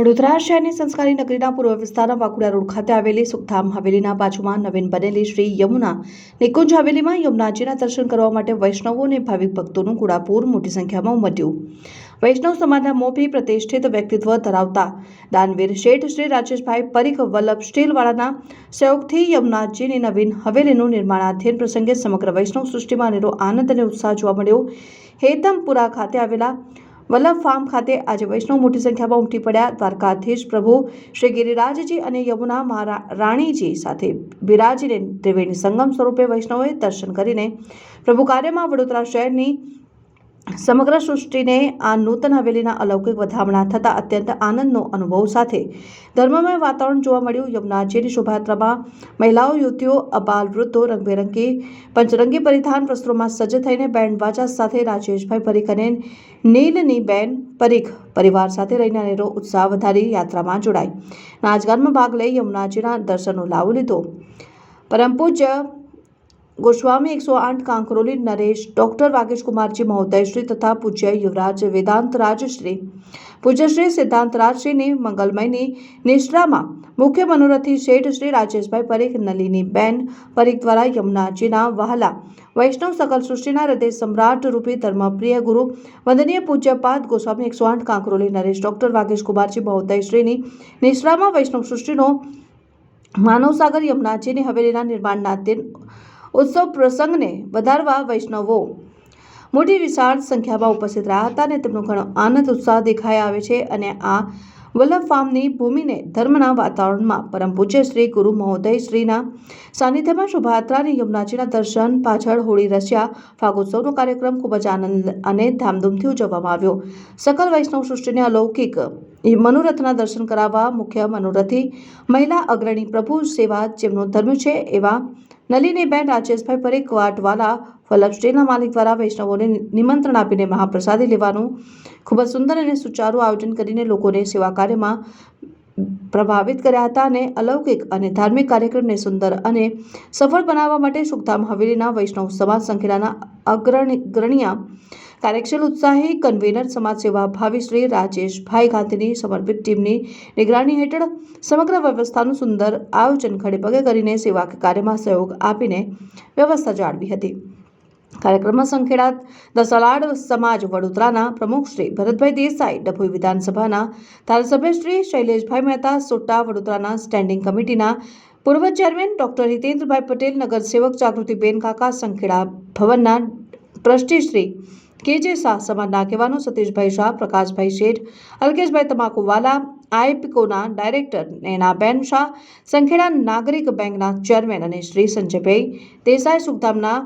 વડોદરા શહેરની સંસ્કારી નગરીના પૂર્વ વિસ્તારના વાકુડા રોડ ખાતે આવેલી સુખધામ હવેલીના બાજુમાં નવીન બનેલી શ્રી યમુના નિકુંજ હવેલીમાં યમુનાજીના દર્શન કરવા માટે વૈષ્ણવો અને ભાવિક ભક્તોનું ઘોડાપૂર મોટી સંખ્યામાં ઉમટ્યું. વૈષ્ણવ સમાજના મોભી પ્રતિષ્ઠિત વ્યક્તિત્વ ધરાવતા દાનવીર શેઠ શ્રી રાજેશભાઈ પરીખ વલ્લભ સ્ટીલવાળાના સહયોગથી યમુનાજીની નવીન હવેલીનું નિર્માણાધીન પ્રસંગે સમગ્ર વૈષ્ણવ સૃષ્ટિમાં અનેરો આનંદ અને ઉત્સાહ જોવા મળ્યો. હેતમપુરા ખાતે આવેલા વલ્લભ ફાર્મ ખાતે આજે વૈષ્ણવ મોટી સંખ્યામાં ઉમટી પડ્યા દ્વારકાધીશ પ્રભુ શ્રી ગિરિરાજજી અને યમુના રાણીજી સાથે બિરાજીને ત્રિવેણી સંગમ સ્વરૂપે વૈષ્ણવોએ દર્શન કરીને પ્રભુ કાર્યમાં વડોદરા શહેરની સમગ્ર સૃષ્ટિને આ નૂતન હવેલીના અલૌકિક વધામણા થતાં અત્યંત આનંદનો અનુભવ સાથે ધર્મમય વાતાવરણ જોવા મળ્યું. યમુનાજીની શોભાયાત્રામાં મહિલાઓ, યુવતીઓ, અબાલ વૃદ્ધો, રંગબેરંગી પંચરંગી પરિધાન વસ્ત્રોમાં સજ્જ થઈને બેન્ડ બાજા સાથે રાજેશભાઈ પરીખ અને નીલની બેન પરીખ પરિવાર સાથે રહીને અનેરો ઉત્સાહ વધારી યાત્રામાં જોડાઈ. નાચગાનમાં ભાગ લઈ યમુનાજીના દર્શનનો લાવો લીધો. પરમ પૂજ્ય ગોસ્વામી એકસો આઠ કાંકરોલી નરેશ, ડોક્ટર વાગેશ કુમારજી મહોદયશ્રી તથા પૂજ્ય યુવરાજ વેદાંત રાજશ્રી પૂજ્યશ્રી સિદ્ધાંત રાજશ્રીની મંગલમયની નિષ્ઠામાં મુખ્ય મનોરથી શેઠ શ્રી રાજેશભાઈ પરીખ, નલિની બેન પરીખ દ્વારા યમુનાજીના વહાલા. વૈષ્ણવ સકલ સૃષ્ટિના હૃદય સમ્રાટ રૂપી ધર્મપ્રિય ગુરુ વંદનીય પૂજ્યપાદ ગોસ્વામી એકસો આઠ કાંકરોલી નરેશ, ડોક્ટર વાગેશ કુમારજી મહોદયશ્રીની નિષ્ઠામાં વૈષ્ણવ સૃષ્ટિનો માનવસાગર યમુનાજીની હવેલીના નિર્માણના દિન ઉત્સવ પ્રસંગને વધારવા વૈષ્ણવો. મોટી વિશાળ સંખ્યામાં ઉપસ્થિત રહ્યા હતા અને તેમનો ઘણો આનંદ ઉત્સાહ દેખાઈ આવે છે અને આ વલ્લભ ફાર્મની ભૂમિને ધર્મના વાતાવરણમાં પરમ પૂજ્ય શ્રી ગુરુ મહોદય શ્રીના સાનિધ્યમાં શોભાયાત્રાની યમુનાજીના દર્શન પાછળ હોળી રસ્યા ફાગોત્સવનો કાર્યક્રમ ખૂબ જ આનંદ અને ધામધૂમથી ઉજવવામાં આવ્યો. સકલ વૈષ્ણવ સૃષ્ટિને અલૌકિક મનોરથના દર્શન કરાવવા મુખ્ય મનોરથી મહિલા અગ્રણી પ્રભુ સેવા જેમનો ધર્મ છે એવા નલિનીબેન રાજેશભાઈ પરીખ વાટવાલા વલ્લભ માલિક દ્વારા વૈષ્ણવોને નિમંત્રણ આપીને મહાપ્રસાદી લેવાનું ખૂબ જ સુંદર અને સુચારું આયોજન કરીને લોકોને સેવા કાર્યમાં પ્રભાવિત કર્યા હતા અને અલૌકિક અને ધાર્મિક કાર્યક્રમને સુંદર અને સફળ બનાવવા માટે સુખધામ હવેલીના વૈષ્ણવ સમાજ સંખેલાના અગ્રણી ગ્રણ્યા ઉત્સાહી કન્વીનર સમાજ સેવા ભાવી શ્રી રાજેશભાઈ ગાંધીની સમર્પિત ટીમની નિગરાની હેઠળ સમગ્ર વ્યવસ્થાનું સુંદર આયોજન ખડેપગે કરીને સેવા કાર્યમાં સહયોગ આપીને વ્યવસ્થા જાળવી હતી. કાર્યક્રમમાં સંખેડા દસલાડ સમાજ વડોદરાના પ્રમુખ શ્રી ભરતભાઈ દેસાઈ, ડભોઈ વિધાનસભાના ધારાસભ્ય શ્રી શૈલેષભાઈ મહેતા, સોટા વડોદરાના સ્ટેન્ડિંગ કમિટીના પૂર્વ ચેરમેન ડોક્ટર હિતેન્દ્રભાઈ પટેલ, નગરસેવક જાગૃતિબેન કાકા, સંખેડા ભવનના ટ્રસ્ટી શ્રી કે જે શાહ સમાજના આગેવાનો સતીશભાઈ શાહ, પ્રકાશભાઈ શેઠ, અલ્કેશભાઈ તમાકુવાલા, આઈપીકોના ડાયરેક્ટર નેનાબેન શાહ, સંખેડા નાગરિક બેંકના ચેરમેન અને શ્રી સંજયભાઈ દેસાઈ સુખધામના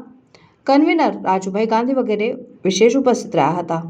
કન્વીનર રાજુભાઈ ગાંધી વગેરે વિશેષ ઉપસ્થિત રહ્યા હતા.